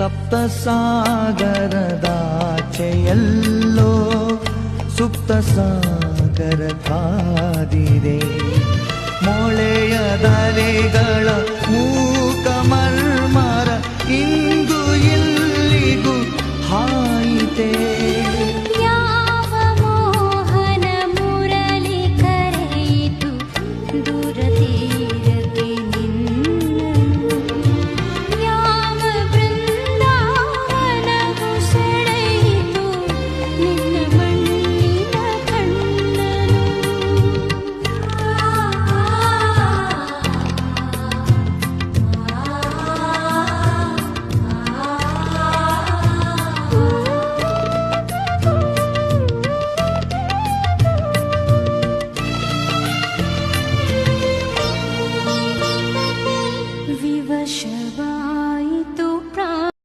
ಸಪ್ತ ಸಾಗರದಾಚೆಯಲ್ಲೋ ಸುಪ್ತ ಸಾಗರ ಕಾದಿದೆ ಮೊಳೆಯದಲೆಗಳ ಮೂಕ ಮರ್ಮರ ಇಂದು ಇಲ್ಲಿಗೂ ಹಾ